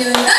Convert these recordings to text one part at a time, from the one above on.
ก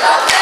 감사합니다.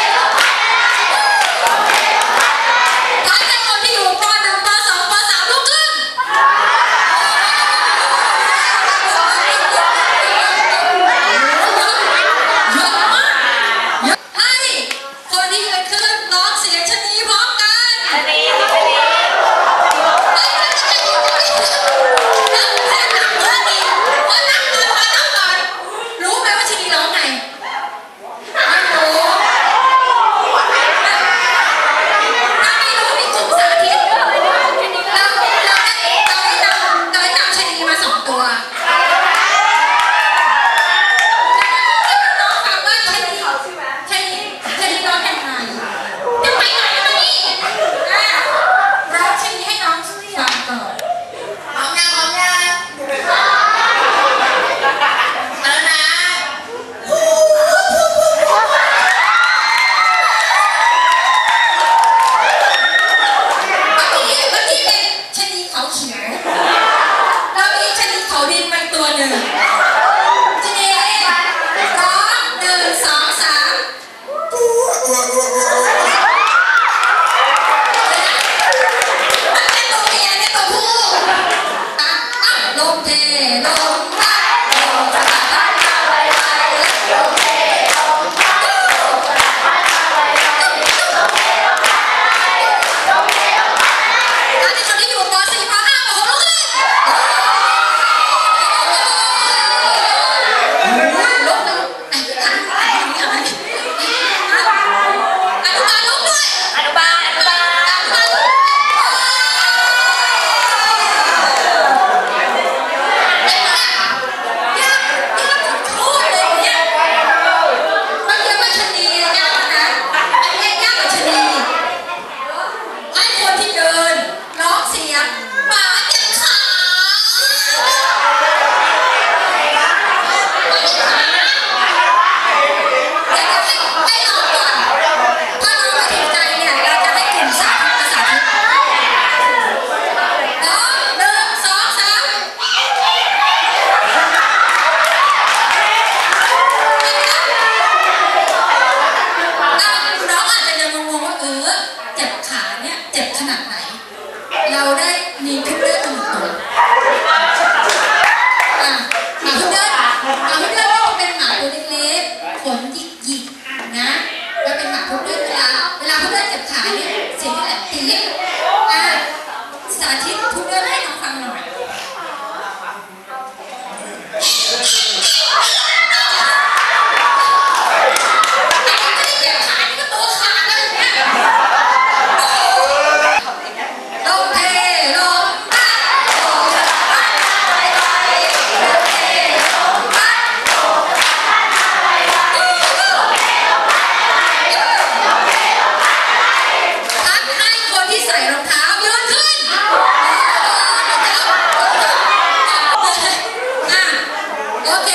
โอเค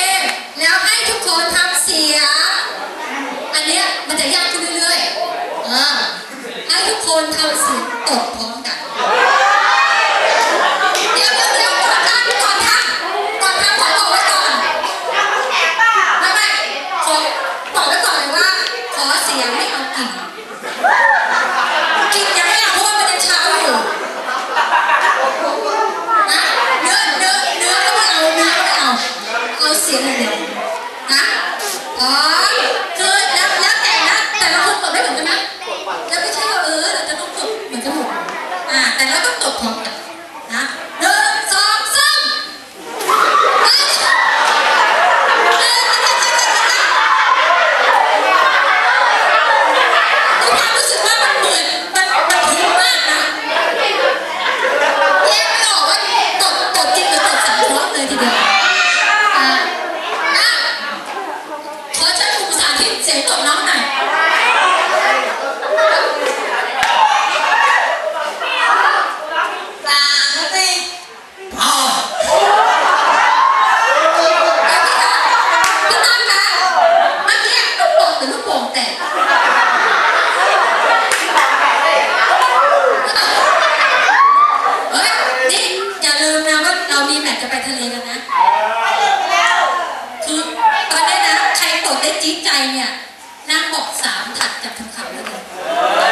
แล้วให้ทุกคนทำเสียง อันเนี้ยมันจะยากขึ้นเรื่อยๆอ่าให้ทุกคนทำเสียงตบพร้อมกันเดี๋ยวเดี๋ยวเดี๋วก่อนทำก่อนทำกขอบอกไว้ก่อนไม่ไม่ขอบอกไว้อนเลยว่า ขอเสียงไม่เอากลิ่น เอาเสียงอย่างเดียวนะอ๋อ เนี่ยนั่งบอกสามถัดจากทางเขาเลย